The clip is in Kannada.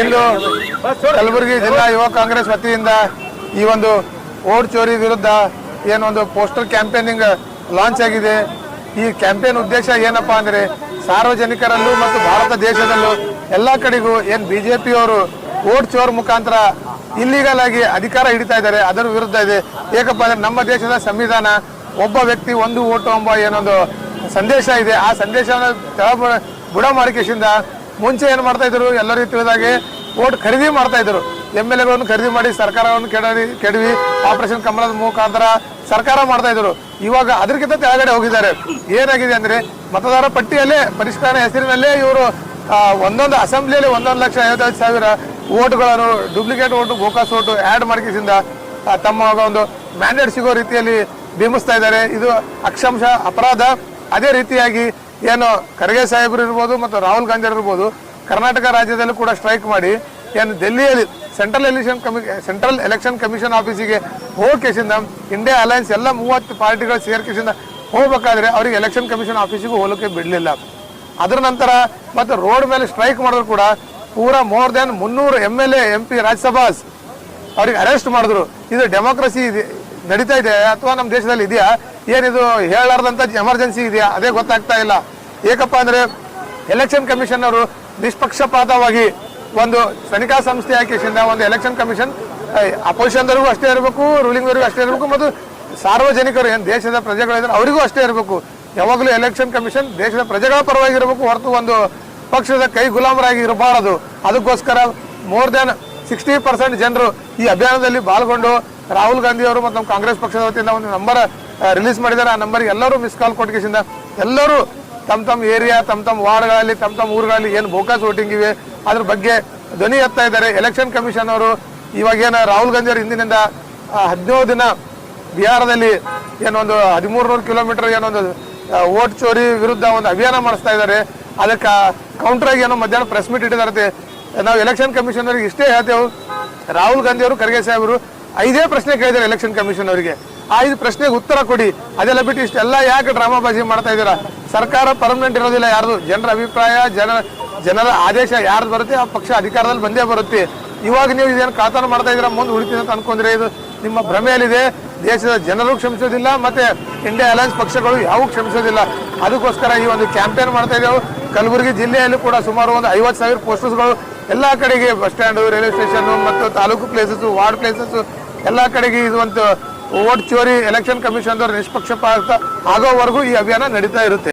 ಇಂದು ಕಲಬುರಗಿ ಜಿಲ್ಲಾ ಯುವ ಕಾಂಗ್ರೆಸ್ ವತಿಯಿಂದ ಈ ಒಂದು ಓಟ್ ಚೋರಿ ವಿರುದ್ಧ ಏನೊಂದು ಪೋಸ್ಟರ್ ಕ್ಯಾಂಪೇನಿಂಗ್ ಲಾಂಚ್ ಆಗಿದೆ. ಈ ಕ್ಯಾಂಪೇನ್ ಉದ್ದೇಶ ಏನಪ್ಪಾ ಅಂದ್ರೆ ಸಾರ್ವಜನಿಕರಲ್ಲೂ ಮತ್ತು ಭಾರತ ದೇಶದಲ್ಲೂ ಎಲ್ಲಾ ಕಡೆಗೂ ಏನ್ ಬಿಜೆಪಿಯವರು ಓಟ್ ಚೋರ್ ಮುಖಾಂತರ ಇಲ್ಲಿಗಲ್ ಆಗಿ ಅಧಿಕಾರ ಹಿಡಿತಾ ಇದ್ದಾರೆ, ಅದರ ವಿರುದ್ಧ ಇದೆ. ಏಕಪ್ಪ ಅಂದ್ರೆ ನಮ್ಮ ದೇಶದ ಸಂವಿಧಾನ ಒಬ್ಬ ವ್ಯಕ್ತಿ ಒಂದು ಓಟು ಎಂಬ ಏನೊಂದು ಸಂದೇಶ ಇದೆ. ಆ ಸಂದೇಶವನ್ನು ಬುಡ ಮಾಡಿಕೆಸಿಂದ ಮುಂಚೆ ಏನು ಮಾಡ್ತಾ ಇದ್ರು? ಎಲ್ಲರಿಗೂ ತಿಳಿದಾಗೆ ಓಟ್ ಖರೀದಿ ಮಾಡ್ತಾ ಇದ್ರು. ಎಂ ಎಲ್ ಎಗಳನ್ನು ಖರೀದಿ ಮಾಡಿ ಸರ್ಕಾರವನ್ನು ಕೆಡವಿ ಕೆಡವಿ ಆಪರೇಷನ್ ಕಮಲದ ಮುಖಾಂತರ ಸರ್ಕಾರ ಮಾಡ್ತಾ ಇದ್ರು. ಇವಾಗ ಅದಕ್ಕಿಂತ ಕೆಳಗಡೆ ಹೋಗಿದ್ದಾರೆ. ಏನಾಗಿದೆ ಅಂದ್ರೆ ಮತದಾರ ಪಟ್ಟಿಯಲ್ಲೇ ಪರಿಷ್ಕರಣೆ ಹೆಸರಿನಲ್ಲೇ ಇವರು ಒಂದೊಂದು ಅಸೆಂಬ್ಲಿಯಲ್ಲಿ ಒಂದೊಂದು ಲಕ್ಷ ಐವತ್ತೈದು ಸಾವಿರ ಓಟ್ಗಳನ್ನು duplicate vote bogus vote add ಮಾಡಿಕೆಸಿಂದ ಆ, ತಮ್ಮ ಒಂದು ಮ್ಯಾಂಡೇಟ್ ಸಿಗೋ ರೀತಿಯಲ್ಲಿ ಬಿಂಬಿಸ್ತಾ ಇದ್ದಾರೆ. ಇದು ಅಕ್ಷಂಶ ಅಪರಾಧ. ಅದೇ ರೀತಿಯಾಗಿ ಏನು ಖರ್ಗೆ ಸಾಹೇಬರು ಇರ್ಬೋದು ಮತ್ತು ರಾಹುಲ್ ಗಾಂಧಿ ಇರ್ಬೋದು, ಕರ್ನಾಟಕ ರಾಜ್ಯದಲ್ಲೂ ಕೂಡ ಸ್ಟ್ರೈಕ್ ಮಾಡಿ, ಏನು ದೆಲ್ಲಿಯಲ್ಲಿ ಸೆಂಟ್ರಲ್ ಎಲೆಕ್ಷನ್ ಕಮಿ ಸೆಂಟ್ರಲ್ ಎಲೆಕ್ಷನ್ ಕಮಿಷನ್ ಆಫೀಸಿಗೆ ಹೋಗಿಸಿಂದ ಇಂಡಿಯಾ ಅಲಯನ್ಸ್ ಎಲ್ಲ ಮೂವತ್ತು ಪಾರ್ಟಿಗಳು ಸೇರ್ಕೇಸಿಂದ ಹೋಗ್ಬೇಕಾದ್ರೆ ಅವ್ರಿಗೆ ಎಲೆಕ್ಷನ್ ಕಮಿಷನ್ ಆಫೀಸಿಗೂ ಹೋಗೋಕೆ ಬಿಡಲಿಲ್ಲ. ಅದರ ನಂತರ ಮತ್ತು ರೋಡ್ ಮೇಲೆ ಸ್ಟ್ರೈಕ್ ಮಾಡಿದ್ರು ಕೂಡ ಪೂರ ಮೋರ್ ದೆನ್ ಮುನ್ನೂರು M L A M P ರಾಜ್ಯಸಭಾಸ್ ಅವ್ರಿಗೆ ಅರೆಸ್ಟ್ ಮಾಡಿದ್ರು. ಇದು ಡೆಮೋಕ್ರಸಿ ಇದೆ, ನಡೀತಾ ಇದೆ, ಅಥವಾ ನಮ್ಮ ದೇಶದಲ್ಲಿ ಇದೆಯಾ? ಏನಿದು ಹೇಳಾರ್ದಂತ ಎಮರ್ಜೆನ್ಸಿ ಇದೆಯಾ? ಅದೇ ಗೊತ್ತಾಗ್ತಾ ಇಲ್ಲ. ಏಕಪ್ಪ ಅಂದ್ರೆ ಎಲೆಕ್ಷನ್ ಕಮಿಷನ್ ಅವರು ನಿಷ್ಪಕ್ಷಪಾತವಾಗಿ ಒಂದು ತನಿಖಾ ಸಂಸ್ಥೆ ಹಾಕಿಸಿಂದ ಒಂದು ಎಲೆಕ್ಷನ್ ಕಮಿಷನ್ ಅಪೋಸಿಷನ್ದವರಿಗೂ ಅಷ್ಟೇ ಇರಬೇಕು ರೂಲಿಂಗ್ವರಿಗೂ ಅಷ್ಟೇ ಇರಬೇಕು, ಮತ್ತು ಸಾರ್ವಜನಿಕರು ಏನು ದೇಶದ ಪ್ರಜೆಗಳಿದ್ದಾರೆ ಅವರಿಗೂ ಅಷ್ಟೇ ಇರಬೇಕು. ಯಾವಾಗಲೂ ಎಲೆಕ್ಷನ್ ಕಮಿಷನ್ ದೇಶದ ಪ್ರಜೆಗಳ ಪರವಾಗಿ ಇರಬೇಕು ಹೊರತು ಒಂದು ಪಕ್ಷದ ಕೈ ಗುಲಾಮರಾಗಿ ಇರಬಾರದು. ಅದಕ್ಕೋಸ್ಕರ ಮೋರ್ ದೆನ್ ಸಿಕ್ಸ್ಟಿ ಪರ್ಸೆಂಟ್ ಜನರು ಈ ಅಭಿಯಾನದಲ್ಲಿ ಪಾಲ್ಗೊಂಡು ರಾಹುಲ್ ಗಾಂಧಿ ಅವರು ಮತ್ತು ನಮ್ಮ ಕಾಂಗ್ರೆಸ್ ಪಕ್ಷದ ವತಿಯಿಂದ ಒಂದು ನಂಬರ್ ರಿಲೀಸ್ ಮಾಡಿದ್ದಾರೆ ಆ ನಂಬರ್ಗೆ ಎಲ್ಲರೂ ಮಿಸ್ ಕಾಲ್ ಕೊಟ್ಟಿಗೆಸಿಂದ ಎಲ್ಲರೂ ತಮ್ಮ ತಮ್ಮ ಏರಿಯಾ ತಮ್ಮ ತಮ್ಮ ವಾರ್ಡ್ಗಳಲ್ಲಿ ತಮ್ಮ ತಮ್ಮ ಊರುಗಳಲ್ಲಿ ಏನು ಬೋಕಾಸ್ ವೋಟಿಂಗ್ ಇವೆ, ಅದ್ರ ಬಗ್ಗೆ ಧ್ವನಿ ಎತ್ತಾ ಇದ್ದಾರೆ. ಎಲೆಕ್ಷನ್ ಕಮಿಷನ್ ಅವರು ಇವಾಗೇನು ರಾಹುಲ್ ಗಾಂಧಿ ಅವರು ಹಿಂದಿನಿಂದ ಹದಿನೇಳು ದಿನ ಬಿಹಾರದಲ್ಲಿ ಏನೊಂದು ಹದಿಮೂರು ನೂರು ಕಿಲೋಮೀಟರ್ ಏನೊಂದು ಓಟ್ ಚೋರಿ ವಿರುದ್ಧ ಒಂದು ಅಭಿಯಾನ ಮಾಡಿಸ್ತಾ ಇದ್ದಾರೆ. ಅದಕ್ಕೆ ಕೌಂಟರ್ ಆಗಿ ಏನೋ ಮಧ್ಯಾಹ್ನ ಪ್ರೆಸ್ ಮೀಟ್ ಇಟ್ಟಿದ್ದಾರೆ ನಾವು ಎಲೆಕ್ಷನ್ ಕಮಿಷನ್ ಅವರಿಗೆ ಇಷ್ಟೇ ಹೇಳ್ತೇವೆ. ರಾಹುಲ್ ಗಾಂಧಿ ಅವರು, ಖರ್ಗೆ ಸಾಹೇಬರು ಐದೇ ಪ್ರಶ್ನೆ ಕೇಳಿದ್ದಾರೆ ಎಲೆಕ್ಷನ್ ಕಮಿಷನ್ ಅವರಿಗೆ. ಆ ಐದು ಪ್ರಶ್ನೆಗೆ ಉತ್ತರ ಕೊಡಿ. ಅದೆಲ್ಲ ಬಿಟ್ಟು ಇಷ್ಟೆಲ್ಲ ಯಾಕೆ ಡ್ರಾಮಾಬಾಜಿ ಮಾಡ್ತಾ ಇದ್ದೀರಾ? ಸರ್ಕಾರ ಪರ್ಮನೆಂಟ್ ಇರೋದಿಲ್ಲ ಯಾರ್ದು? ಜನರ ಅಭಿಪ್ರಾಯ, ಜನ, ಜನರ ಆದೇಶ ಯಾರ್ದು ಬರುತ್ತೆ? ಆ ಪಕ್ಷ ಅಧಿಕಾರದಲ್ಲಿ ಬಂದೇ ಬರುತ್ತೆ. ಇವಾಗ ನೀವು ಇದೇನು ಕಾತನ ಮಾಡ್ತಾ ಇದ್ದೀರಾ? ಮುಂದೆ ಉಳಿತೀನಿ ಅಂತ ಅನ್ಕೊಂಡ್ರೆ ಇದು ನಿಮ್ಮ ಭ್ರಮೆಯಲ್ಲಿದೆ. ದೇಶದ ಜನರು ಕ್ಷಮಿಸೋದಿಲ್ಲ ಮತ್ತೆ ಇಂಡಿಯಾ ಅಲಯನ್ಸ್ ಪಕ್ಷಗಳು ಯಾವೂ ಕ್ಷಮಿಸೋದಿಲ್ಲ. ಅದಕ್ಕೋಸ್ಕರ ಈ ಒಂದು ಕ್ಯಾಂಪೇನ್ ಮಾಡ್ತಾ ಇದ್ದೇವೆ. ಕಲಬುರಗಿ ಜಿಲ್ಲೆಯಲ್ಲೂ ಕೂಡ ಸುಮಾರು ಒಂದು ಐವತ್ತು ಸಾವಿರ ಪೋಸ್ಟರ್ಸ್ಗಳು ಎಲ್ಲ ಕಡೆಗೆ ಬಸ್ ಸ್ಟ್ಯಾಂಡು, ರೈಲ್ವೆ ಸ್ಟೇಷನ್ ಮತ್ತು ತಾಲೂಕು ಪ್ಲೇಸಸ್ಸು ವಾರ್ಡ್ ಪ್ಲೇಸಸ್ಸು ಎಲ್ಲ ಕಡೆಗೆ ಇದು ಒಂದು ಓಟ್ ಚೋರಿ ಎಲೆಕ್ಷನ್ ಕಮಿಷನ್ ನಿಷ್ಪಕ್ಷಪಾತ ಆಗೋವರೆಗೂ ಈ ಅಭಿಯಾನ ನಡೀತಾ ಇರುತ್ತೆ.